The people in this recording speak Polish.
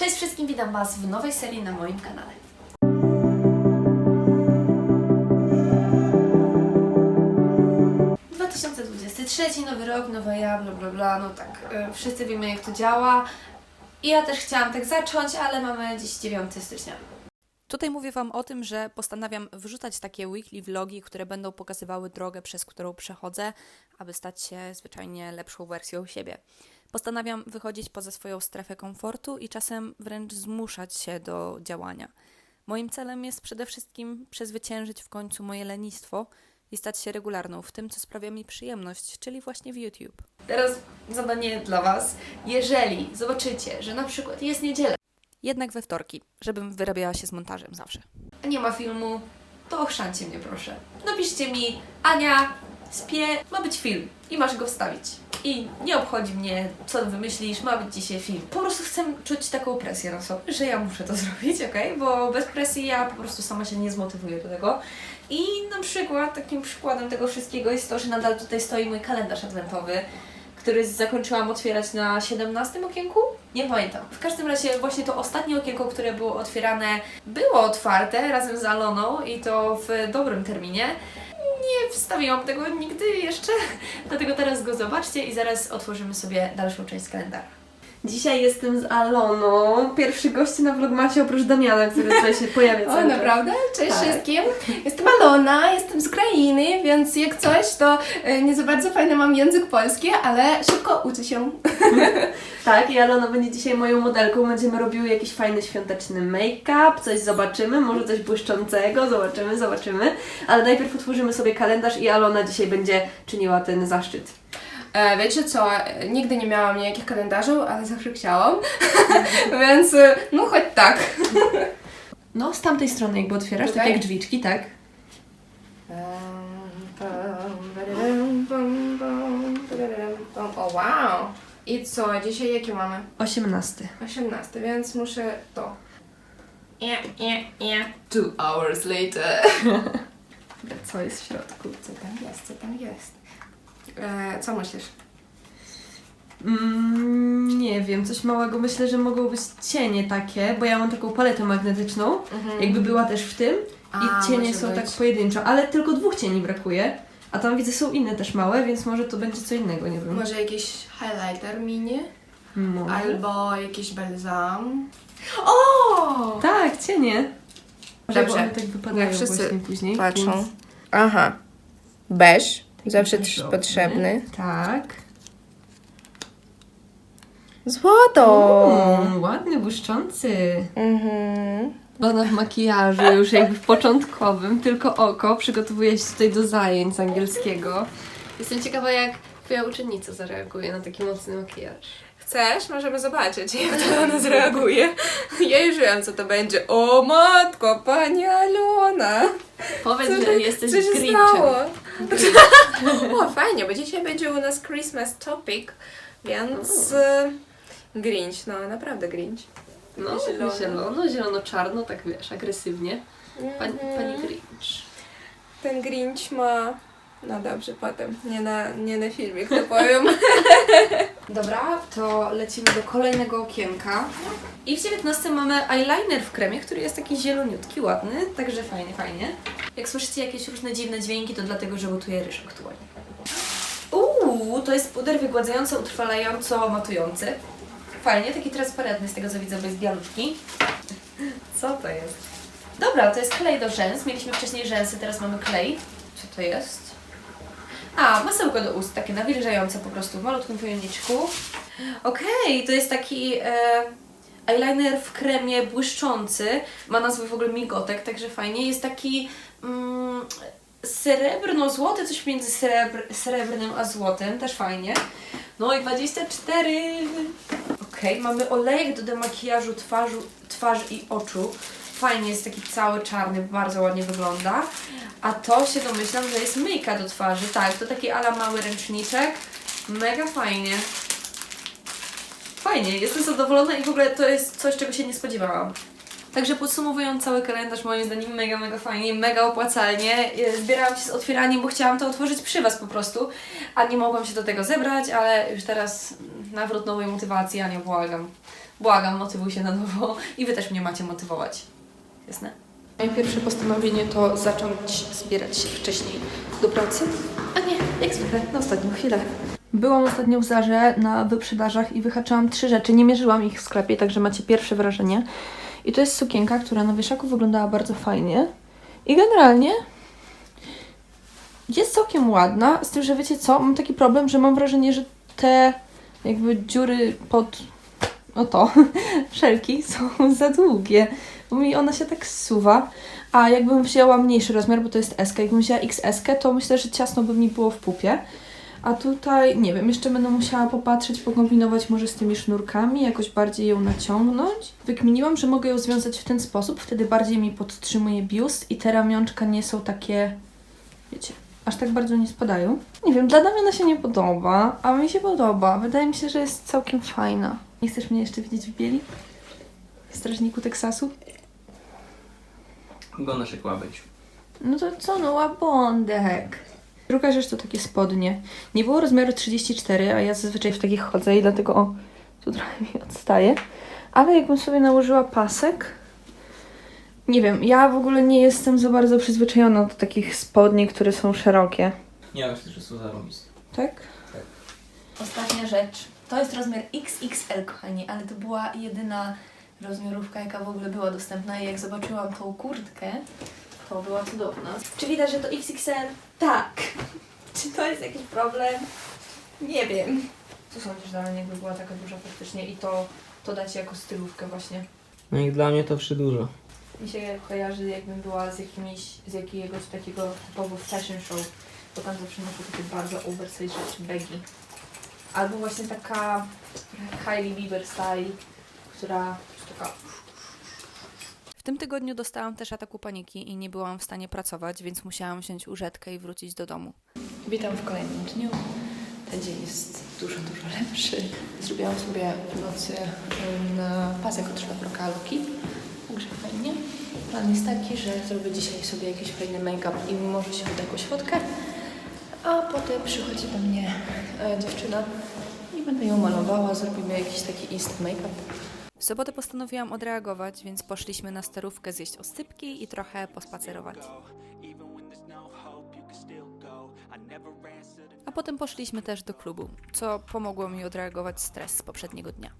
Cześć wszystkim, witam Was w nowej serii na moim kanale. ...2023, nowy rok, nowa ja, bla bla bla, no tak, y, wszyscy wiemy jak to działa. I ja też chciałam tak zacząć, ale mamy dziś 9 stycznia. Tutaj mówię Wam o tym, że postanawiam wrzucać takie weekly vlogi, które będą pokazywały drogę, przez którą przechodzę, aby stać się zwyczajnie lepszą wersją siebie. Postanawiam wychodzić poza swoją strefę komfortu i czasem wręcz zmuszać się do działania. Moim celem jest przede wszystkim przezwyciężyć w końcu moje lenistwo i stać się regularną w tym, co sprawia mi przyjemność, czyli właśnie w YouTube. Teraz zadanie dla Was. Jeżeli zobaczycie, że na przykład jest niedziela, Jednak we wtorki, żebym wyrabiała się z montażem zawsze. a nie ma filmu, to ochrzancie mnie proszę. Napiszcie mi, Ania, spie, ma być film i masz go wstawić. I nie obchodzi mnie, co wymyślisz, ma być dzisiaj film. Po prostu chcę czuć taką presję na sobie, że ja muszę to zrobić, ok? Bo bez presji ja po prostu sama się nie zmotywuję do tego. I na przykład takim przykładem tego wszystkiego jest to, że nadal tutaj stoi mój kalendarz adwentowy, który zakończyłam otwierać na 17 okienku? Nie pamiętam. W każdym razie właśnie to ostatnie okienko, które było otwierane, było otwarte razem z Aloną i to w dobrym terminie. Nie wstawiłam tego nigdy jeszcze, dlatego teraz go zobaczcie i zaraz otworzymy sobie dalszą część kalendarza. Dzisiaj jestem z Aloną. Pierwszy gość na vlogmasie oprócz Damiana, który tutaj się pojawia O, cały czas. naprawdę? Cześć Tak. wszystkim. Jestem Alona, jestem z Ukrainy, więc jak coś, to e, nie za bardzo fajny mam język polski, ale szybko uczę się. Tak, i Alona będzie dzisiaj moją modelką. Będziemy robiły jakiś fajny świąteczny make-up, coś zobaczymy, może coś błyszczącego, zobaczymy, zobaczymy. Ale najpierw otworzymy sobie kalendarz i Alona dzisiaj będzie czyniła ten zaszczyt. E, wiecie co, nigdy nie miałam nijakich kalendarzy, ale zawsze chciałam, więc e, no choć tak. No, z tamtej strony jakby otwierasz, tak Tutaj? jak drzwiczki, tak? O wow! I co, dzisiaj jakie mamy? 18. 18, więc muszę to. Two hours later. Co jest w środku? Co tam jest, co tam jest? E, co myślisz? Mm, nie wiem, coś małego. Myślę, że mogą być cienie takie, bo ja mam taką paletę magnetyczną, jakby była też w tym. Mhm. A, I cienie może są być. tak pojedynczo, ale tylko dwóch cieni brakuje. A tam widzę są inne też małe, więc może to będzie co innego, nie wiem. Może jakiś highlighter mini? Może. Albo jakiś balsam. O! Tak, cienie. Dobrze. Bo one tak wypadają Jak wszyscy właśnie później. Patrzą. więc- Aha. Beż. Zawsze też potrzebny. Tak. Złoto! Mm, ładny, błyszczący. Mhm. Ona w makijażu już jakby w początkowym, tylko oko. Przygotowuje się tutaj do zajęć z angielskiego. Jestem ciekawa, jak twoja uczennica zareaguje na taki mocny makijaż. Chcesz? Możemy zobaczyć, jak to ona zareaguje. Ja już wiem, co to będzie. O matko, pani Alona! Powiedz, że jesteś stało? O, fajnie, bo dzisiaj będzie u nas Christmas topic, więc e, Grinch, no naprawdę Grinch. No, Zielono. zielono, zielono, zielono-czarno, tak wiesz, agresywnie. Pani, Mhm. pani Grinch. Ten Grinch ma... No dobrze, potem. Nie na, nie na filmie, to powiem. Dobra, to lecimy do kolejnego okienka. I w 19 mamy eyeliner w kremie, który jest taki zieloniutki, ładny, także fajnie, fajnie. Jak słyszycie jakieś różne dziwne dźwięki, to dlatego, że gotuję ryż aktualnie. Uuu, to jest puder wygładzająco, utrwalająco, matujący. Fajnie, taki transparentny z tego co widzę, bo jest bialutki. Co to jest? Dobra, to jest klej do rzęs. Mieliśmy wcześniej rzęsy, teraz mamy klej. Co to jest? A, masełko do ust, takie nawilżające po prostu w malutkim pojemniczku. Okej, to jest taki e, eyeliner w kremie błyszczący. Ma nazwę w ogóle migotek, także fajnie. Jest taki mm, srebrno-złoty, coś między srebr, srebrnym a złotym, też fajnie. No i 24. Okej, mamy olejek do demakijażu twarzy, twarzy i oczu. Fajnie, jest taki cały czarny, bardzo ładnie wygląda. A to się domyślam, że jest myjka do twarzy. Tak, to taki ala mały ręczniczek. Mega fajnie. Fajnie, jestem zadowolona i w ogóle to jest coś, czego się nie spodziewałam. Także podsumowując cały kalendarz, moim zdaniem mega, mega fajnie, mega opłacalnie. E, Zbierałam się z otwieraniem, bo chciałam to otworzyć przy Was po prostu, a nie mogłam się do tego zebrać, ale już teraz nawrót nowej motywacji, Ania, błagam. Błagam, motywuj się na nowo i Wy też mnie macie motywować. Jasne? Moje pierwsze postanowienie to zacząć zbierać się wcześniej do pracy, a nie, jak zwykle, na ostatnią chwilę. Byłam ostatnio w Zarze na wyprzedażach i wyhaczałam trzy rzeczy. Nie mierzyłam ich w sklepie, także macie pierwsze wrażenie. I to jest sukienka, która na wieszaku wyglądała bardzo fajnie. I generalnie jest całkiem ładna, z tym, że wiecie co, mam taki problem, że mam wrażenie, że te jakby dziury pod o to, wszelki są za długie, bo mi ona się tak zsuwa, a jakbym wzięła mniejszy rozmiar, bo to jest S, jakbym wzięła XS, to myślę, że ciasno by mi było w pupie. A tutaj, nie wiem, jeszcze będę musiała popatrzeć, pokombinować może z tymi sznurkami, jakoś bardziej ją naciągnąć. Wykminiłam, że mogę ją związać w ten sposób, wtedy bardziej mi podtrzymuje biust i te ramionczka nie są takie, wiecie, aż tak bardzo nie spadają. Nie wiem, dla Damiana się nie podoba, a mi się podoba. Wydaje mi się, że jest całkiem fajna. Nie chcesz mnie jeszcze widzieć w bieli? W strażniku Teksasu? Wyglądasz jak łabędź. No to co, no łabądek. Druga rzecz to takie spodnie. Nie było rozmiaru 34, a ja zazwyczaj w takich chodzę i dlatego o, tu trochę mi odstaje. Ale jakbym sobie nałożyła pasek, nie wiem, ja w ogóle nie jestem za bardzo przyzwyczajona do takich spodni, które są szerokie. Nie, myślę, że są zarobiste. Tak? Ostatnia rzecz. To jest rozmiar XXL, kochani, ale to była jedyna rozmiarówka, jaka w ogóle była dostępna i jak zobaczyłam tą kurtkę, to była cudowna. Czy widać, że to XXL? Tak. Czy to jest jakiś problem? Nie wiem. Co sądzisz, Damian, jakby była taka duża faktycznie i to, to dać jako stylówkę właśnie? No i dla mnie to przy dużo. Mi się kojarzy, jakbym była z jakimiś, z jakiegoś takiego typowo fashion show, bo tam zawsze noszę takie bardzo oversize rzeczy, baggy. Albo właśnie taka Hailey Bieber style, która jest taka... Tym tygodniu dostałam też ataku paniki i nie byłam w stanie pracować, więc musiałam wziąć łóżeczkę i wrócić do domu. Witam w kolejnym dniu. Ten dzień jest dużo, dużo lepszy. Zrobiłam sobie w nocy na pasek od szlafroka. Także fajnie. Plan jest taki, że zrobię dzisiaj sobie jakiś fajny make-up i mimo, że się uda jakąś fotkę, a potem przychodzi do mnie e, dziewczyna i będę ją malowała, zrobimy jakiś taki instant make-up. W sobotę postanowiłam odreagować, więc poszliśmy na sterówkę zjeść osypki i trochę pospacerować. A potem poszliśmy też do klubu, co pomogło mi odreagować stres z poprzedniego dnia.